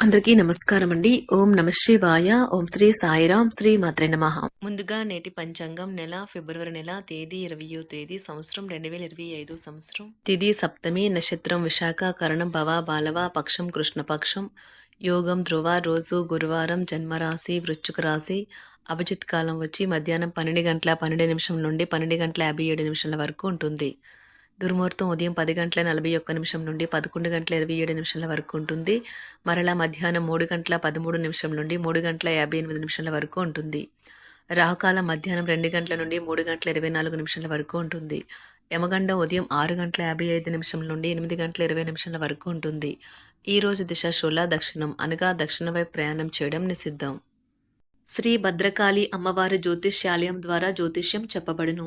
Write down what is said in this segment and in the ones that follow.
అందరికీ నమస్కారం అండి ఓం నమ శివాయ. ఓం శ్రీ సాయిరాం శ్రీ మాత్రే నమ. ముందుగా నేటి పంచాంగం నెల ఫిబ్రవరి నెల తేదీ ఇరవయో తేదీ సంవత్సరం రెండు వేల ఇరవై ఐదు సంవత్సరం. తిది సప్తమి నక్షత్రం విశాఖ కరణం భవ బాలవ పక్షం కృష్ణపక్షం యోగం ధ్రువ రోజు గురువారం జన్మరాశి వృశ్చిక రాశి. అభిజిత్ కాలం వచ్చి మధ్యాహ్నం పన్నెండు గంటల పన్నెండు నిమిషం నుండి పన్నెండు గంటల యాభై ఏడు నిమిషాల వరకు ఉంటుంది. దుర్ముహూర్తం ఉదయం పది గంటల నలభై ఒక్క నిమిషం నుండి పదకొండు గంటల ఇరవై ఏడు నిమిషాల వరకు ఉంటుంది. మరలా మధ్యాహ్నం మూడు గంటల పదమూడు నిమిషం నుండి మూడు గంటల యాభై ఎనిమిది నిమిషాల వరకు ఉంటుంది. రాహుకాలం మధ్యాహ్నం రెండు గంటల నుండి మూడు గంటల ఇరవై నాలుగు నిమిషాల వరకు ఉంటుంది. యమగండం ఉదయం ఆరు గంటల యాభై ఐదు నిమిషం నుండి ఎనిమిది గంటల ఇరవై నిమిషాల వరకు ఉంటుంది. ఈ రోజు దిశ శూల దక్షిణం అనగా దక్షిణ వైపు ప్రయాణం చేయడం నిషిద్ధం. శ్రీ భద్రకాళి అమ్మవారి జ్యోతిష్యాలయం ద్వారా జ్యోతిష్యం చెప్పబడును.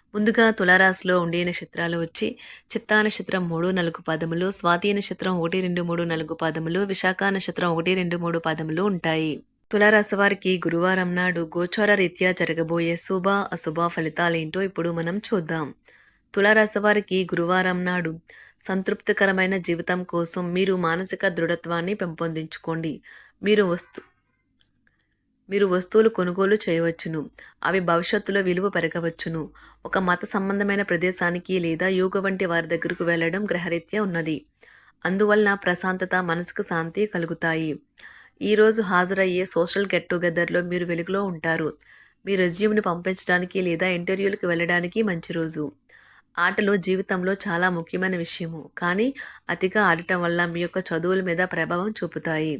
ముందుగా తులారాశిలో ఉండే నక్షత్రాలు వచ్చి చిత్తా నక్షత్రం మూడు నలుగు పాదములు స్వాతి నక్షత్రం ఒకటి రెండు మూడు నలుగు పాదములు విశాఖ నక్షత్రం ఒకటి రెండు మూడు పాదములు ఉంటాయి. తులారాశి వారికి గురువారం నాడు గోచార రీత్యా జరగబోయే శుభ అశుభ ఫలితాలేంటో ఇప్పుడు మనం చూద్దాం. తులారాశి వారికి గురువారం నాడు సంతృప్తికరమైన జీవితం కోసం మీరు మానసిక దృఢత్వాన్ని పెంపొందించుకోండి. మీరు వస్తు మీరు వస్తువులు కొనుగోలు చేయవచ్చును. అవి భవిష్యత్తులో విలువ పెరగవచ్చును. ఒక మత సంబంధమైన ప్రదేశానికి లేదా యోగ వంటి వారి దగ్గరకు వెళ్ళడం గ్రహరీత్యా ఉన్నది. అందువలన ప్రశాంతత మనసుకు శాంతి కలుగుతాయి. ఈరోజు హాజరయ్యే సోషల్ గెట్ టుగెదర్లో మీరు వెలుగులో ఉంటారు. మీ రెజ్యూమ్ని పంపించడానికి లేదా ఇంటర్వ్యూలకు వెళ్ళడానికి మంచి రోజు. ఆటలు జీవితంలో చాలా ముఖ్యమైన విషయము. కానీ అతిగా ఆడటం వల్ల మీ యొక్క చదువుల మీద ప్రభావం చూపుతాయి.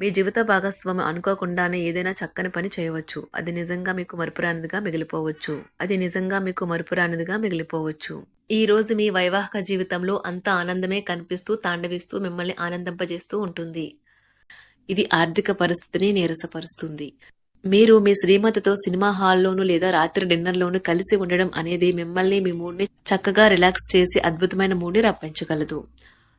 మీ జీవిత భాగస్వామి అనుకోకుండానే ఏదైనా చక్కని పని చేయవచ్చు. అది నిజంగా మీకు మరుపురానిదిగా మిగిలిపోవచ్చు. అది నిజంగా మీకు మరుపురానిదిగా మిగిలిపోవచ్చు. ఈ రోజు మీ వైవాహిక జీవితంలో అంత ఆనందమే కనిపిస్తూ తాండవిస్తూ మిమ్మల్ని ఆనందింపజేస్తూ ఉంటుంది. ఇది ఆర్థిక పరిస్థితిని నీరసపరుస్తుంది. మీరు మీ శ్రీమతితో సినిమా హాల్లోనూ లేదా రాత్రి డిన్నర్లోనూ కలిసి ఉండడం అనేది మిమ్మల్ని మీ మూడ్ని చక్కగా రిలాక్స్ చేసి అద్భుతమైన మూడ్ని రప్పించగలదు.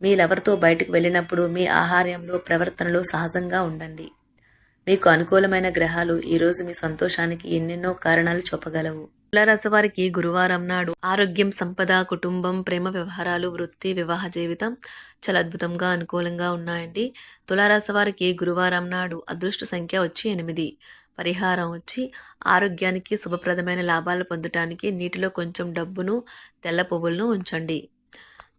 మీలెవరితో బయటకు వెళ్ళినప్పుడు మీ ఆహార్యంలో ప్రవర్తనలో సహజంగా ఉండండి. మీకు అనుకూలమైన గ్రహాలు ఈరోజు మీ సంతోషానికి ఎన్నెన్నో కారణాలు చూపగలవు. తులారాశి వారికి గురువారం నాడు ఆరోగ్యం సంపద కుటుంబం ప్రేమ వ్యవహారాలు వృత్తి వివాహ జీవితం చాలా అద్భుతంగా అనుకూలంగా ఉన్నాయండి. తులారాశి వారికి గురువారం నాడు అదృష్ట సంఖ్య వచ్చి ఎనిమిది. పరిహారం వచ్చి ఆరోగ్యానికి శుభప్రదమైన లాభాలు పొందటానికి నీటిలో కొంచెం డబ్బును తెల్ల పువ్వులను ఉంచండి.